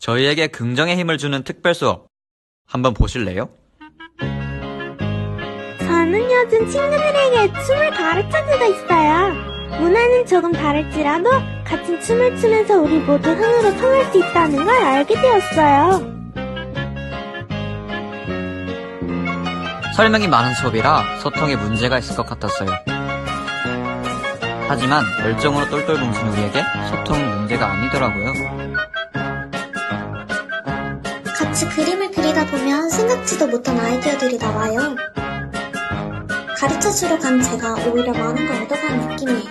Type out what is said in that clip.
저희에게 긍정의 힘을 주는 특별 수업 한번 보실래요? 저는 요즘 친구들에게 춤을 가르쳐주고 있어요. 문화는 조금 다를지라도 같은 춤을 추면서 우리 모두 흥으로 통할 수 있다는 걸 알게 되었어요. 설명이 많은 수업이라 소통에 문제가 있을 것 같았어요. 하지만 열정으로 똘똘 뭉친 우리에게 소통은 문제가 아니더라고요. 같이 그림을 그리다 보면 생각지도 못한 아이디어들이 나와요. 가르쳐주러 간 제가 오히려 많은 걸 얻어가는 느낌이에요.